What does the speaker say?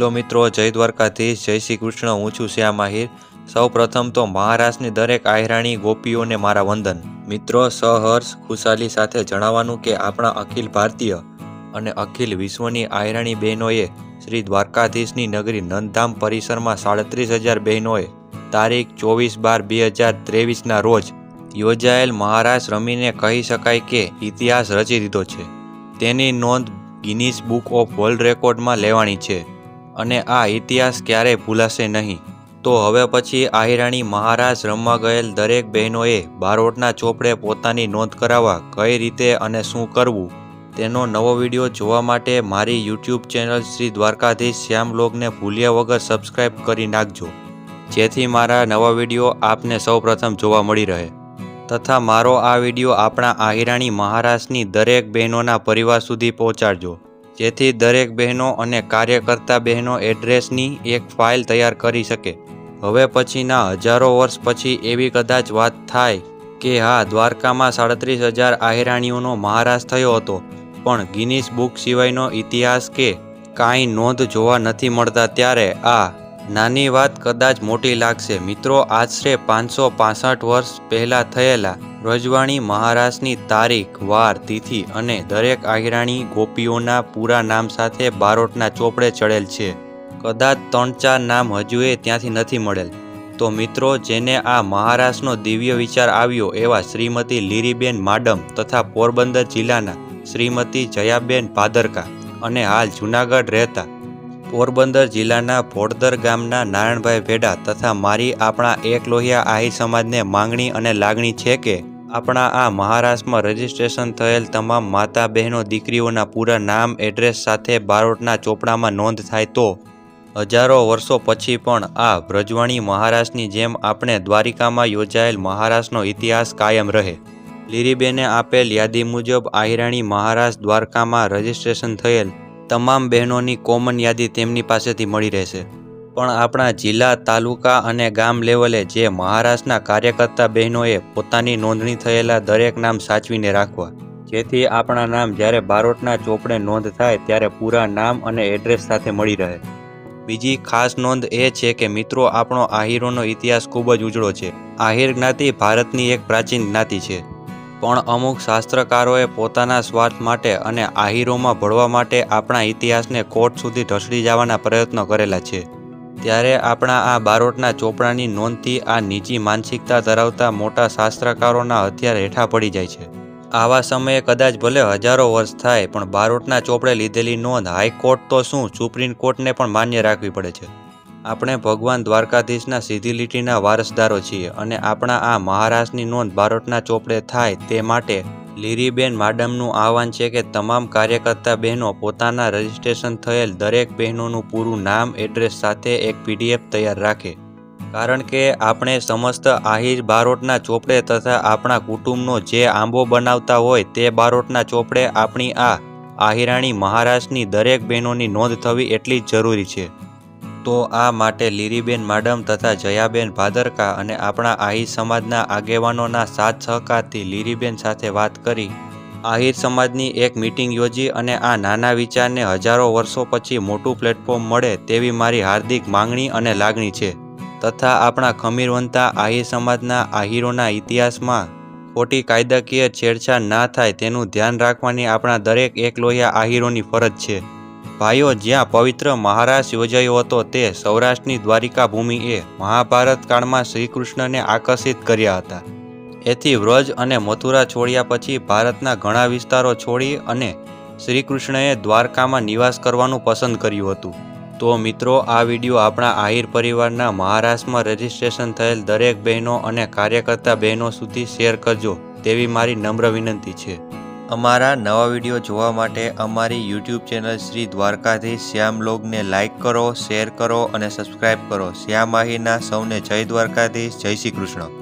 Hello મિત્રો, જય દ્વારકાધીશ, જય શ્રી કૃષ્ણ, હું છું શ્યામ આહિર. સૌ પ્રથમ તો મહારાષ્ટ્રની દરેક આહિરાણી ગોપીઓને મારા વંદન. મિત્રો, સહર્ષ ખુશાલી સાથે જણાવવાનું કે આપણા અખિલ ભારતીય અને અખિલ વિશ્વની આહિરાણી બહેનોએ શ્રી દ્વારકાધીશની નગરી નંદધામ પરિસરમાં સાડત્રીસ હજાર બહેનોએ તારીખ ચોવીસ બાર બે હજાર ત્રેવીસના રોજ યોજાયેલ મહારાષ્ટ્ર રમીને કહી શકાય કે ઇતિહાસ રચી દીધો છે. તેની નોંધ ગિનિસ બુક ઓફ વર્લ્ડ રેકોર્ડમાં લેવાની છે. અને આ ઇતિહાસ ક્યારેય ભૂલાશે નહીં. તો હવે પછી આહિરાણી મહારાજ રમવા ગયેલ દરેક બહેનોએ બારોટના ચોપડે પોતાની નોંધ કરાવવા કઈ રીતે અને શું કરવું, તેનો નવો વીડિયો જોવા માટે મારી યુટ્યુબ ચેનલ શ્રી દ્વારકાધીશ શ્યામ લોગને ભૂલ્યા વગર સબસ્ક્રાઇબ કરી નાખજો. જેથી મારા નવા વીડિયો આપને સૌપ્રથમ જોવા મળી રહે. તથા મારો આ વીડિયો આપણા આહિરાણી મહારાજની દરેક બહેનોના પરિવાર સુધી પહોંચાડજો. જેથી દરેક બહેનો અને કાર્યકર્તા બહેનો એડ્રેસની એક ફાઇલ તૈયાર કરી શકે. હવે પછીના હજારો વર્ષ પછી એવી કદાચ વાત થાય કે હા, દ્વારકામાં સાડત્રીસ હજાર આહિરાણીઓનો મહારાજ થયો હતો. પણ ગિનીસ બુક સિવાયનો ઇતિહાસ કે કાંઈ નોંધ જોવા નથી મળતા ત્યારે આ નાની વાત કદાચ મોટી લાગશે. મિત્રો, આશરે પાંચસો પાસઠ વર્ષ પહેલાં થયેલા રજવાણી મહારાજની તારીખ, વાર, તિથિ અને દરેક આહિરાણી ગોપીઓના પૂરા નામ સાથે બારોટના ચોપડે ચડેલ છે. કદાચ ત્રણ ચાર નામ હજુએ ત્યાંથી નથી મળેલ. તો મિત્રો, જેને આ મહારાષ્ટ્રનો દિવ્ય વિચાર આવ્યો એવા શ્રીમતી લીરીબેન માડમ તથા પોરબંદર જિલ્લાના શ્રીમતી જયાબેન ભાદરકા અને હાલ જૂનાગઢ રહેતા પોરબંદર જિલ્લાના ભોડદર ગામના નારાયણભાઈ ભેડા તથા મારી આપણા એક લોહિયા આહી સમાજને માંગણી અને લાગણી છે કે આપણા આ મહારાષ્ટ્રમાં રજીસ્ટ્રેશન થયેલ તમામ માતા બહેનો દીકરીઓના પૂરા નામ, એડ્રેસ સાથે બારોટના ચોપડામાં નોંધ થાય તો હજારો વર્ષો પછી પણ આ વ્રજવાણી મહારાષ્ટ્રની જેમ આપણે દ્વારિકામાં યોજાયેલ મહારાષ્ટ્રનો ઇતિહાસ કાયમ રહે. લીરીબેને આપેલ યાદી મુજબ આહિરાણી મહારાષ્ટ્ર દ્વારકામાં રજીસ્ટ્રેશન થયેલ તમામ બહેનોની કોમન યાદી તેમની પાસેથી મળી રહેશે. પણ આપણા જિલ્લા, તાલુકા અને ગામ લેવલે જે મહારાષ્ટ્રના કાર્યકર્તા બહેનોએ પોતાની નોંધણી થયેલા દરેક નામ સાચવીને રાખવા. જેથી આપણા નામ જ્યારે બારોટના ચોપડે નોંધ થાય ત્યારે પૂરા નામ અને એડ્રેસ સાથે મળી રહે. બીજી ખાસ નોંધ એ છે કે મિત્રો, આપણો આહિરોનો ઇતિહાસ ખૂબ જ ઉજળો છે. આહિર જ્ઞાતિ ભારતની એક પ્રાચીન જ્ઞાતિ છે. પણ અમુક શાસ્ત્રકારોએ પોતાના સ્વાર્થ માટે અને આહિરોમાં ભળવા માટે આપણા ઇતિહાસને કોર્ટ સુધી ઢસડી જવાના પ્રયત્નો કરેલા છે. ત્યારે આપણા આ બારોટના ચોપડાની નોંધથી આ નીચી માનસિકતા ધરાવતા મોટા શાસ્ત્રકારોના હથિયાર હેઠા પડી જાય છે. આવા સમયે કદાચ ભલે હજારો વર્ષ થાય, પણ બારોટના ચોપડે લીધેલી નોંધ હાઈકોર્ટ તો શું સુપ્રીમ કોર્ટને પણ માન્ય રાખવી પડે છે. આપણે ભગવાન દ્વારકાધીશના સીધી લીટીના વારસદારો છીએ અને આપણા આ મહારાષ્ટ્રની નોંધ બારોટના ચોપડે થાય તે માટે લીરીબેન માડમનું આહવાન છે કે તમામ કાર્યકર્તા બહેનો પોતાના રજીસ્ટ્રેશન થયેલ દરેક બહેનોનું પૂરું નામ, એડ્રેસ સાથે એક પીડીએફ તૈયાર રાખે. કારણ કે આપણે સમસ્ત આહિર બારોટના ચોપડે તથા આપણા કુટુંબનો જે આંબો બનાવતા હોય તે બારોટના ચોપડે આપણી આ આહિરાણી મહારાષ્ટ્રની દરેક બહેનોની નોંધ થવી એટલી જ જરૂરી છે. તો આ માટે લીરીબેન માડમ તથા જયાબેન ભાદરકા અને આપણા આહિર સમાજના આગેવાનોના સાથ સહકારથી લીરીબેન સાથે વાત કરી. આહિર સમાજની એક મીટિંગ યોજી અને આ નાના વિચારને હજારો વર્ષો પછી મોટું પ્લેટફોર્મ મળે તેવી મારી હાર્દિક માંગણી અને લાગણી છે. તથા આપણા ખમીરવંતા આહિર સમાજના આહિરોના ઇતિહાસમાં ખોટી કાયદાકીય છેડછાડ ના થાય તેનું ધ્યાન રાખવાની આપણા દરેક એક લોહિયા આહિરોની ફરજ છે. ભાઈઓ જ્યાં પવિત્ર મહારાજ યોજાયો હતો તે સૌરાષ્ટ્રની દ્વારિકા ભૂમિએ મહાભારત કાળમાં શ્રીકૃષ્ણને આકર્ષિત કર્યા હતા. એથી વ્રજ અને મથુરા છોડ્યા પછી ભારતના ઘણા વિસ્તારો છોડી અને શ્રીકૃષ્ણએ દ્વારકામાં નિવાસ કરવાનું પસંદ કર્યું હતું. તો મિત્રો, આ વીડિયો આપણા આહિર પરિવારના મહારાષ્ટ્રમાં રજીસ્ટ્રેશન થયેલ દરેક બહેનો અને કાર્યકર્તા બહેનો સુધી શેર કરજો. તેવી મારી નમ્ર વિનંતી છે. અમારા નવા વીડિયો જોવા માટે અમારી યુટ્યુબ ચેનલ શ્રી દ્વારકાધીશ શ્યામ લોગને લાઇક કરો શેર કરો અને સબસ્ક્રાઇબ કરો. શ્યામ આહિરના સૌને જય દ્વારકાધીશ, જય શ્રી કૃષ્ણ.